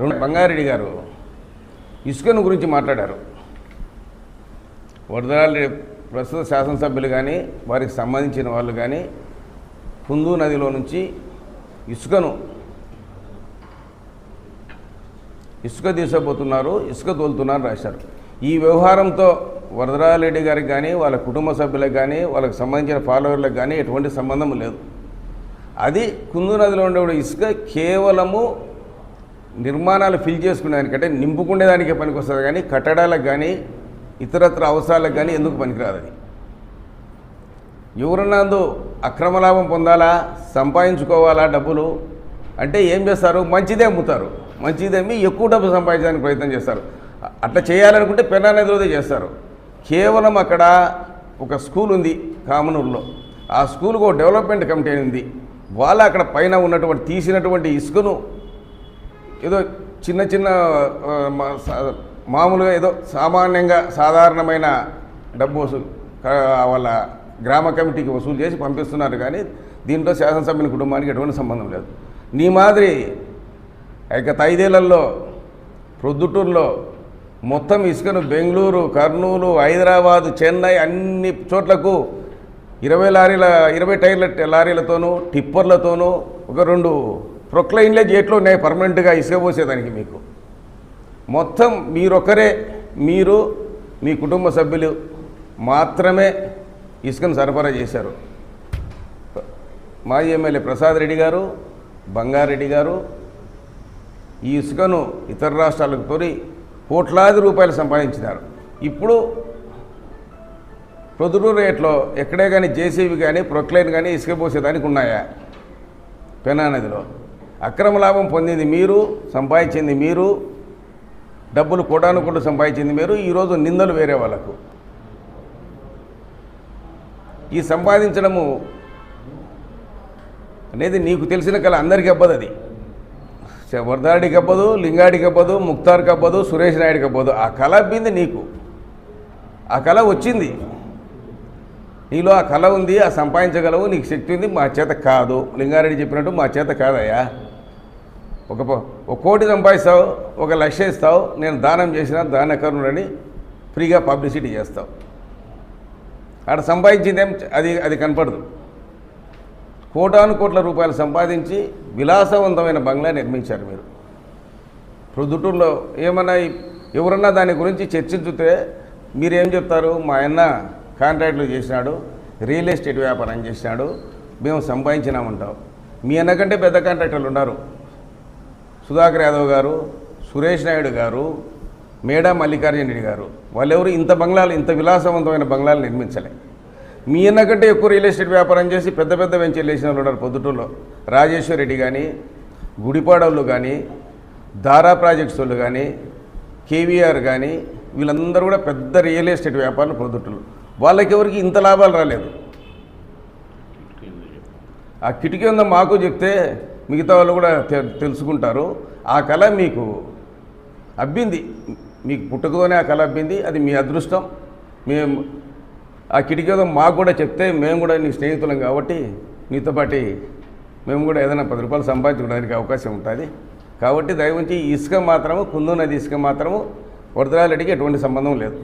రెండు బంగారెడ్డి గారు ఇసుకను గురించి మాట్లాడారు. వరదరాలి ప్రస్తుత శాసనసభ్యులు కానీ వారికి సంబంధించిన వాళ్ళు కానీ కుందు నదిలో నుంచి ఇసుకను ఇసుక తీసుకుపోతున్నారు ఇసుక తోలుతున్నారు రాశారు. ఈ వ్యవహారంతో వరదరాజరెడ్డి గారికి కానీ వాళ్ళ కుటుంబ సభ్యులకు కానీ వాళ్ళకి సంబంధించిన ఫాలోవర్లకు కానీ ఎటువంటి సంబంధం లేదు. అది కుందు నదిలో ఉండే ఇసుక కేవలము నిర్మాణాలు ఫిల్ చేసుకునేదానికంటే నింపుకునేదానికే పనికొస్తుంది కానీ కట్టడాలకు కానీ ఇతరత్ర అవసరాలకు కానీ ఎందుకు పనికిరాదు అది? ఎవరన్నాందు అక్రమ లాభం పొందాలా? సంపాదించుకోవాలా డబ్బులు? అంటే ఏం చేస్తారు? మంచిదే అమ్ముతారు. మంచిది అమ్మి ఎక్కువ డబ్బు సంపాదించడానికి ప్రయత్నం చేస్తారు. అట్లా చేయాలనుకుంటే పెన్నా నదిలోదే చేస్తారు. కేవలం అక్కడ ఒక స్కూల్ ఉంది కామనూరులో. ఆ స్కూల్కి ఒక డెవలప్మెంట్ కమిటీ అని ఉంది. వాళ్ళు అక్కడ పైన ఉన్నటువంటి తీసినటువంటి ఇసుకను ఏదో చిన్న చిన్న మా- మామూలుగా ఏదో సామాన్యంగా సాధారణమైన డబ్బు వసూలు వాళ్ళ గ్రామ కమిటీకి వసూలు చేసి పంపిస్తున్నారు కానీ దీంట్లో శాసనసభ్యుని కుటుంబానికి ఎటువంటి సంబంధం లేదు. నీ మాదిరి గత ఐదేళ్ళలో ప్రొద్దుటూరులో మొత్తం ఇసుకను బెంగళూరు కర్నూలు హైదరాబాదు చెన్నై అన్ని చోట్లకు ఇరవై లారీల ఇరవై టైర్ల లారీలతోనూ టిప్పర్లతోనూ ఒక రెండు ప్రొక్లైన్లే జేట్లో ఉన్నాయి పర్మనెంట్గా ఇసుక పోసేదానికి మీకు. మొత్తం మీరొక్కరే మీరు మీ కుటుంబ సభ్యులు మాత్రమే ఇసుకను సరఫరా చేశారు. మాజీ ఎమ్మెల్యే ప్రసాద్ రెడ్డి గారు బంగారెడ్డి గారు ఈ ఇసుకను ఇతర రాష్ట్రాలకు తోలి కోట్లాది రూపాయలు సంపాదించినారు. ఇప్పుడు ప్రొదురు రేట్లో ఎక్కడే కానీ జేసీబీ కానీ ప్రొక్లైన్ కానీ ఇసుక పోసేదానికి ఉన్నాయా? పెనా నదిలో. అక్రమ లాభం పొందింది మీరు సంపాదించింది మీరు డబ్బులు కోటాను సంపాదించింది మీరు ఈరోజు నిందలు వేరే వాళ్ళకు. ఈ సంపాదించడము అనేది నీకు తెలిసిన కళ అందరికీ అబ్బదు అది. వరదాడికి అబ్బదు లింగాడికి అబ్బదు ముక్తార్కి అబ్బదు సురేష్ నాయుడికి అబ్బదు. ఆ కళ అబ్బింది నీకు. ఆ కళ వచ్చింది. నీలో ఆ కళ ఉంది ఆ సంపాదించగలవు నీకు శక్తి ఉంది మా చేత కాదు. లింగారెడ్డి చెప్పినట్టు మా చేత కాదయ్యా. ఒక ఒక కోటి సంపాదిస్తావు ఒక లక్ష ఇస్తావు నేను దానం చేసిన దానకరుణుడని ఫ్రీగా పబ్లిసిటీ చేస్తావు. ఆడ సంపాదించిందేం? అది అది కనపడదు. కోటాను కోట్ల రూపాయలు సంపాదించి విలాసవంతమైన బంగ్లా నిర్మించారు మీరు. ప్రొద్దుటూరులో ఏమన్నా ఎవరన్నా దాని గురించి చర్చించితే మీరేం చెప్తారు? మా ఆయన కాంట్రాక్ట్లు చేసినాడు రియల్ ఎస్టేట్ వ్యాపారం చేసినాడు మేము సంపాదించినామంటాం మీ అన్న కంటే పెద్ద కాంట్రాక్టర్లు ఉన్నారు. సుధాకర్ యాదవ్ గారు సురేష్ నాయుడు గారు మేడా మల్లికార్జున రెడ్డి గారు వాళ్ళెవరు ఇంత బంగ్లాలు ఇంత విలాసవంతమైన బంగ్లాలు నిర్మించలే. మీ అన్నకంటే ఎక్కువ రియల్ ఎస్టేట్ వ్యాపారం చేసి పెద్ద పెద్ద వెంచర్లు వేసిన వాళ్ళు ఉన్నారు పొద్దుటూరులో. రాజేశ్వర్ రెడ్డి కానీ గుడిపాడవులు కానీ దారా ప్రాజెక్ట్స్ వాళ్ళు కానీ కేవీఆర్ కానీ వీళ్ళందరూ కూడా పెద్ద రియల్ ఎస్టేట్ వ్యాపారులు పొద్దుటూరు వాళ్ళకి ఎవరికి ఇంత లాభాలు రాలేదు. ఆ కిటికీ ఉందో మాకు చెప్తే మిగతా వాళ్ళు కూడా తెలుసుకుంటారు. ఆ కళ మీకు అబ్బింది. మీకు పుట్టుకతోనే ఆ కళ అబ్బింది. అది మీ అదృష్టం. మేము ఆ కిటికీతో మాకు కూడా చెప్తే మేము కూడా నీ స్నేహితులం కాబట్టి నీతో పాటి మేము కూడా ఏదైనా పది రూపాయలు సంపాదించుకోవడానికి అవకాశం ఉంటుంది. కాబట్టి దయవుంచి ఇసుక మాత్రము కుందు నది ఇసుక మాత్రము వరదరాలడికి ఎటువంటి సంబంధం లేదు.